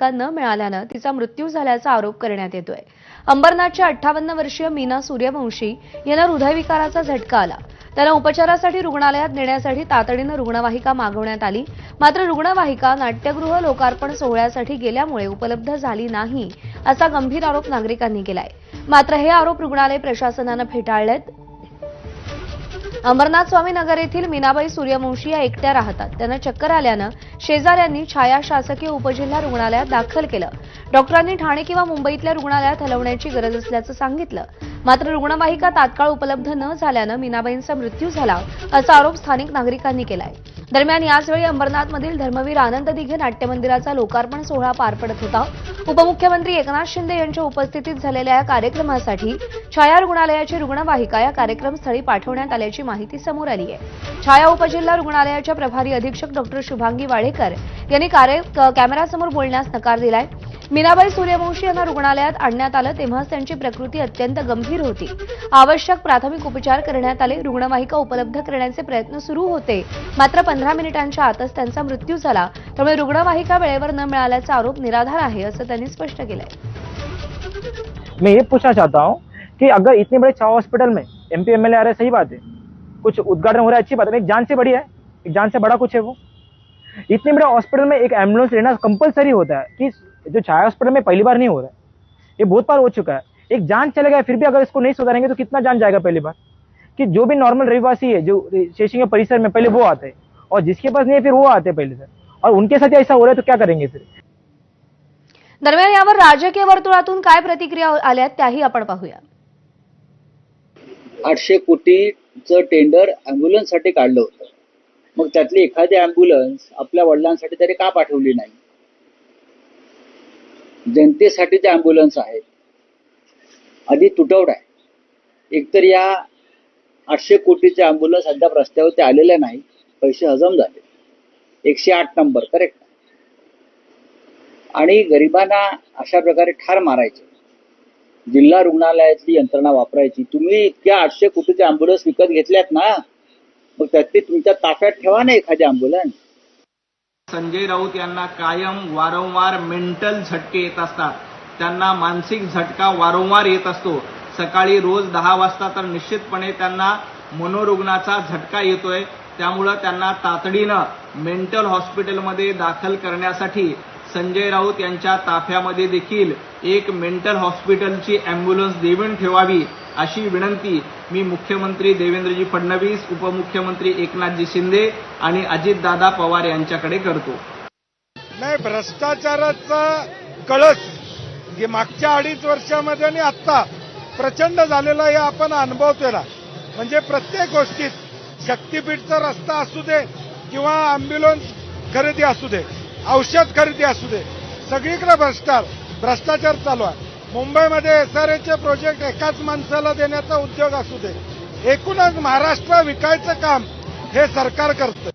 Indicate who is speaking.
Speaker 1: रुग्णवाहिका न मिळाल्यानं तिचा मृत्यू झाल्याचा आरोप करण्यात येतोय. अंबरनाथच्या अठ्ठावन्न वर्षीय मीना सूर्यवंशी यांना हृदयविकाराचा झटका आला. त्यांना उपचारासाठी रुग्णालयात नेण्यासाठी तातडीनं रुग्णवाहिका मागवण्यात आली. मात्र रुग्णवाहिका नाट्यगृह लोकार्पण सोहळ्यासाठी गेल्यामुळे उपलब्ध झाली नाही असा गंभीर आरोप नागरिकांनी केलाय. मात्र हे आरोप रुग्णालय प्रशासनानं फेटाळलेत. अमरनाथ स्वामी नगर येथील मीनाबाई सूर्यवंशी या एकट्या राहतात. त्यांना चक्कर आल्यानं शेजाऱ्यांनी छाया शासकीय उपजिल्हा रुग्णालयात दाखल केलं. डॉक्टरांनी ठाणे किंवा मुंबईतल्या रुग्णालयात हलवण्याची गरज असल्याचं सांगितलं. मात्र रुग्णवाहिका तात्काळ उपलब्ध न झाल्यानं मीनाबाईंचा मृत्यू झाला असा आरोप स्थानिक नागरिकांनी केलाय. दरम्यान याचवेळी अंबरनाथमधील धर्मवीर आनंद दिघे नाट्यमंदिराचा लोकार्पण सोहळा पार पडत होता. उपमुख्यमंत्री एकनाथ शिंदे यांच्या उपस्थितीत झालेल्या या कार्यक्रमासाठी छाया रुग्णालयाची रुग्णवाहिका या कार्यक्रमस्थळी पाठवण्यात आल्याची माहिती समोर आली आहे. छाया उपजिल्हा रुग्णालयाच्या प्रभारी अधीक्षक डॉक्टर शुभांगी वाडेकर यांनी कार्य कॅमेरासमोर बोलण्यास नकार दिलाय. मीनाबाई सूर्यवंशी यांना रुग्णालयात आणण्यात आलं तेव्हाच त्यांची प्रकृती अत्यंत गंभीर होती. आवश्यक प्राथमिक उपचार करण्यात आले रुग्णवाहिका उपलब्ध करण्याचे प्रयत्न सुरू होते. मात्र पंधरा मिनिटांच्या आतच त्यांचा मृत्यू झाला. त्यामुळे रुग्णवाहिका वेळेवर न मिळाल्याचा आरोप निराधार आहे असं त्यांनी स्पष्ट केलंय.
Speaker 2: मैं ये पूछना चाहता हूँ कि अगर इतने बड़े छावा हॉस्पिटल में एम पी एमएलए आ रहे सही बात है? कुछ उद्घाटन हो रहा है अच्छी बात है। एक जान से बड़ी है एक जान से बड़ा कुछ है वो। इतने बड़े हॉस्पिटल में एक एंबुलेंस लेना कंपलसरी होता है कि जो छाया हॉस्पिटल में पहली बार नहीं हो रहा है। ये बहुत बार हो चुका है। एक जान चले गया फिर भी अगर इसको नहीं सुधारेंगे तो कितना जान जाएगा पहली बार? कि जो भी नॉर्मल रविवासी है जो शेषिंग परिसर में पहले वो आते हैं और जिसके पास नहीं है फिर वो आते हैं पहले से। और उनके साथ ही ऐसा हो रहा है तो क्या करेंगे फिर?
Speaker 1: दरम्यान यावर राजकीय वर्तुळातून काय प्रतिक्रिया आल्यात त्याही आपण पाहूया.
Speaker 3: आठशे टेंडर टेंडरसाठी काढलं होतं. मग त्यातली एखादी ॲम्ब्युलन्स आपल्या वडिलांसाठी तरी का पाठवली नाही? जनतेसाठी ते ॲम्ब्युलन्स आहेत. आधी तुटवडा आहे. एकतर या आठशे कोटीचे ॲम्ब्युलन्स अद्याप रस्त्यावरती आलेले नाही. पैसे हजम झाले. एकशे आठ नंबर करेक्ट आणि गरिबांना अशा प्रकारे ठार मारायचे. जिल्हा रुग्णालयातली यंत्रणा वापरायची. तुम्ही इतक्या आठशे कोटीचे अँब्युलन्स विकत घेतल्यात ना मग त्यातली तुमच्या ताफ्यात ठेवा ना एखादी अँब्युलन्स
Speaker 4: संजय राऊत यांना कायम वारंवार मेंटल झटके येत असतात. त्यांना मानसिक झटका वारंवार येत असतो. सकाळी रोज दहा वाजता तर निश्चितपणे त्यांना मनोरुग्णाचा झटका येतोय. त्यामुळं त्यांना तातडीनं मेंटल हॉस्पिटलमध्ये दाखल करण्यासाठी संजय राऊत यांच्या ताफ्यामध्ये देखील एक मेंटल हॉस्पिटलची अँब्युलन्स देऊन ठेवावी अशी विनंती मी मुख्यमंत्री देवेंद्रजी फडणवीस उपमुख्यमंत्री एकनाथजी शिंदे आणि अजितदादा पवार यांच्याकडे करतो.
Speaker 5: नाही भ्रष्टाचाराचा कळस हे मागच्या अडीच वर्षामध्ये आणि आत्ता प्रचंड झालेला हे आपण अनुभवतोय ना. म्हणजे प्रत्येक गोष्टीत शक्तीपीठचा रस्ता असू दे किंवा अँब्युलन्स खरेदी असू दे औषध खरेदी असू दे. सगळीकडे भ्रष्टाचार भ्रष्टाचार चालू आहे. मुंबईमध्ये एस आर एचे प्रोजेक्ट एकाच माणसाला देण्याचा उद्योग असू दे. एकूणच महाराष्ट्र विकायचं काम हे सरकार करतं.